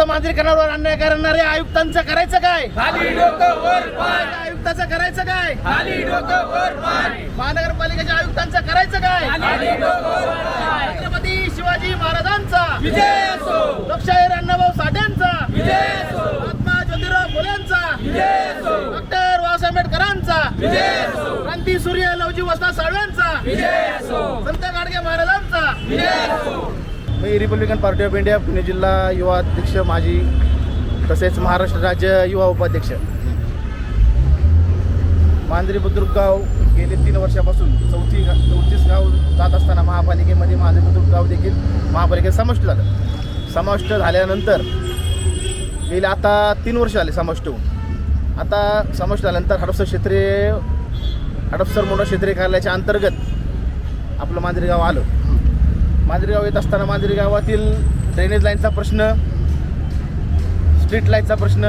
मांजरीकरणावर अन्याय करणाऱ्या आयुक्तांचं करायचं काय? आयुक्ताचं करायचं काय? महानगरपालिकेच्या आयुक्तांचं करायचं काय? छत्रपती शिवाजी महाराजांचा. विजय असो. लोकशाहीर अण्णाभाऊ साठ्यांचा महात्मा ज्योतिराव फुलेंचा. डॉक्टर बाबासाहेब आंबेडकरांचा. क्रांती सूर्य लवजी वसंत साळव्यांचा विजय असो संत गाडगे महाराजांचा विजय असो मी Republican party of India Pune जिल्हा युवा अध्यक्ष माजी तसेच महाराष्ट्र राज्य युवा उपाध्यक्ष. मांजरी बुद्रुक गाव गेले तीन वर्षापासून चौथी गा- चौतीस गाव जात असताना महापालिकेमध्ये मांजरी बुद्रुक गाव देखील महापालिकेत समाविष्ट झालं. समाविष्ट झाल्यानंतर गेले आता तीन वर्ष झाले समाविष्ट होऊन. आता समाविष्ट झाल्यानंतर हडपसर क्षेत्रीय हडपसर मोठा क्षेत्रीय कार्यालयाच्या अंतर्गत आपलं मांजरी गाव आलं. मांजरीगाव येत असताना मांजरी गावातील ड्रेनेज लाईनचा प्रश्न स्ट्रीट लाईटचा प्रश्न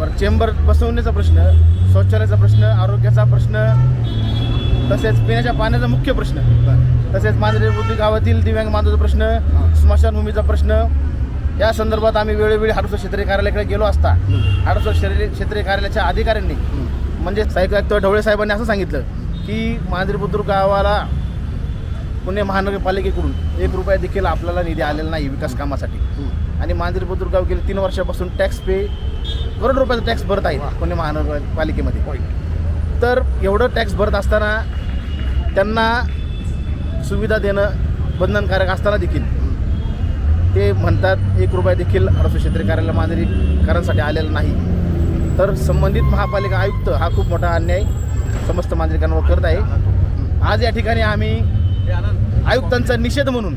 पर चेंबर बसवण्याचा प्रश्न शौचालयाचा प्रश्न आरोग्याचा प्रश्न तसेच पिण्याच्या पाण्याचा मुख्य प्रश्न. तसेच मांजरी बुद्धी गावातील दिव्यांग बांधवाचा प्रश्न स्मशानभूमीचा प्रश्न. या संदर्भात आम्ही वेळोवेळी हाडसो क्षेत्रीय कार्यालयाकडे गेलो असता हाडसो क्षेत्रीय क्षेत्रीय कार्यालयाच्या अधिकाऱ्यांनी म्हणजे साहित्य ढवळे साहेबांनी असं सांगितलं की मांजरी बुद्रुक गावाला पुणे महानगरपालिकेकडून एक रुपया देखील आपल्याला निधी आलेला नाही विकास कामासाठी. आणि मांजरी बुद्रुक गाव गेले तीन वर्षापासून टॅक्स पे करोड रुपयाचा टॅक्स भरत आहे पुणे महानगरपालिकेमध्ये. तर एवढं टॅक्स भरत असताना त्यांना सुविधा देणं बंधनकारक असताना देखील ते म्हणतात एक रुपया देखील हडसू क्षेत्रीय कार्यालय मांजरीकरांसाठी आलेला नाही. तर संबंधित महापालिका आयुक्त हा खूप मोठा अन्याय समस्त मांजरीकरांवर करत आहे. आज या ठिकाणी आम्ही आयुक्तांचा निषेध म्हणून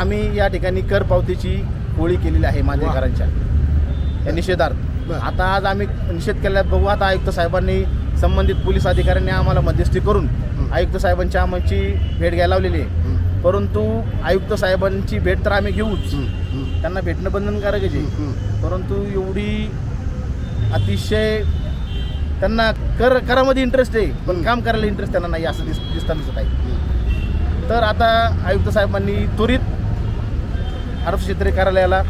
आम्ही या ठिकाणी कर पावतीची होळी केलेली आहे मांजरेकरांच्या या निषेधार्थ. आता आज आम्ही निषेध केल्यात बघू. आता आयुक्त साहेबांनी संबंधित पोलीस अधिकाऱ्यांनी आम्हाला मध्यस्थी करून आयुक्त साहेबांची आमची भेट घ्यायला लावलेली आहे. परंतु आयुक्त साहेबांची भेट तर आम्ही घेऊच. त्यांना भेटणं बंधनकारकच आहे. परंतु एवढी अतिशय त्यांना कर करामध्ये इंटरेस्ट आहे पण काम करायला इंटरेस्ट त्यांना नाही असं दिस दिसताना दिसत आहे. तर आता आयुक्त साहेबांनी त्वरित आरोग्य क्षेत्रीय कार्यालयाला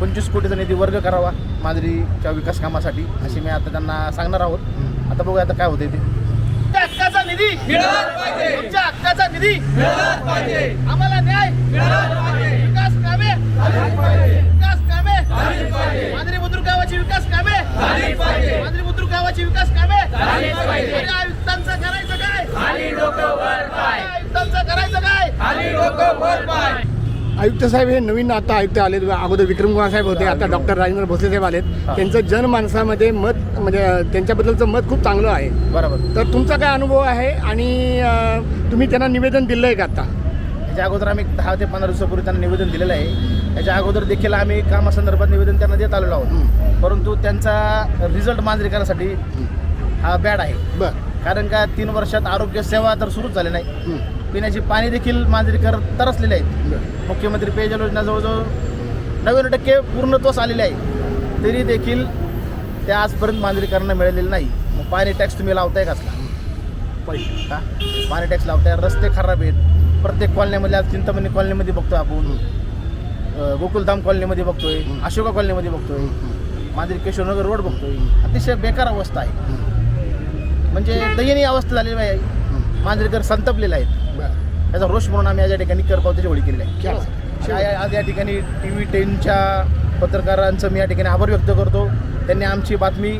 पंचवीस कोटीचा निधी वर्ग करावा मांजरीच्या विकास कामासाठी अशी मी आता त्यांना सांगणार आहोत. आता बघूया आता काय होते ते. हक्काचा निधी तुमच्या हक्काचा निधी आम्हाला न्याय विकास कामे विकास कामे मांजरी बुद्रुक गावाची विकास कामे झालीच पाहिजे मांजरी बुद्रुक गावाची विकास कामे झालीच पाहिजे. अरे आयुक्तांचं करायचं काय खाली डोकं वर पाय आयुक्तांचं करायचं काय खाली डोकं वर पाय आयुक्त साहेब हे नवीन आता आयुक्त आलेत. अगोदर विक्रम कुमार साहेब होते आता डॉक्टर राजेंद्र भोसले साहेब आलेत. त्यांचं जनमानसामध्ये मत म्हणजे त्यांच्याबद्दलचं मत खूप चांगलं आहे. बरोबर. तर तुमचा काय अनुभव आहे? आणि तुम्ही त्यांना निवेदन दिलं आहे का आता? याच्या अगोदर आम्ही दहा ते पंधरा दिवसापूर्वी त्यांना निवेदन दिलेलं आहे. याच्या अगोदर देखील आम्ही कामासंदर्भात निवेदन त्यांना देत आलेलो आहोत. परंतु त्यांचा रिझल्ट मांजरीकरांसाठी हा बॅड आहे. बरं. कारण का तीन वर्षात आरोग्य सेवा तर सुरूच झाली नाही. पिण्याचे पाणी देखील मांजरीकर तरसलेले आहेत. मुख्यमंत्री पेयजल योजना जवळजवळ नव्याण्णव टक्के पूर्णत्वास आलेले आहे तरी देखील ते आजपर्यंत मांजरीकरांना मिळालेलं नाही. मग पाणी टॅक्स तुम्ही लावताय कसला? का? पाणी टॅक्स लावताय रस्ते खराब आहेत. प्रत्येक कॉलनीमध्ये आज चिंतामणी कॉलनीमध्ये बघतोय आपण. गोकुलधाम कॉलनीमध्ये बघतोय अशोका कॉलनीमध्ये बघतोय. मांजरी केशवनगर रोड बघतोय. अतिशय बेकार अवस्था आहे. म्हणजे दयनीय अवस्था झालेली आहे. मांजरेकर संतपलेले आहेत. बरं. त्याचा रोष म्हणून आम्ही आज या ठिकाणी कर पावतीची होळी केलेली आहे. आज या ठिकाणी टी व्ही टेनच्या पत्रकारांचं मी या ठिकाणी आभार व्यक्त करतो. त्यांनी आमची बातमी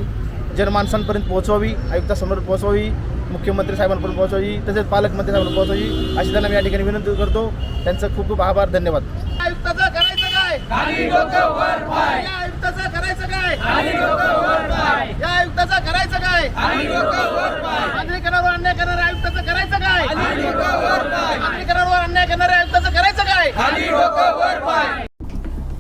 जनमानसांपर्यंत पोहोचवावी आयुक्तासमोर पोहोचवावी मुख्यमंत्री साहेबांपर्यंत पोहोचवावी तसेच पालकमंत्री साहेबांना पोहोचवावी अशी त्यांना मी या ठिकाणी विनंती करतो. त्यांचं खूप खूप आभार धन्यवाद. आयुक्ताचं करायचं काय? खाली डोकं वर पाय. या आयुक्ताचं करायचं काय? खाली डोकं वर पाय. या आयुक्ताचं करायचं काय खाली डोकं वर पाय नागरिकांवर अन्याय करणाऱ्या आयुक्ताचं करायचं काय खाली डोकं वर पाय नागरिकांवर अन्याय करणाऱ्या आयुक्ताचं करायचं काय खाली डोकं वर पाय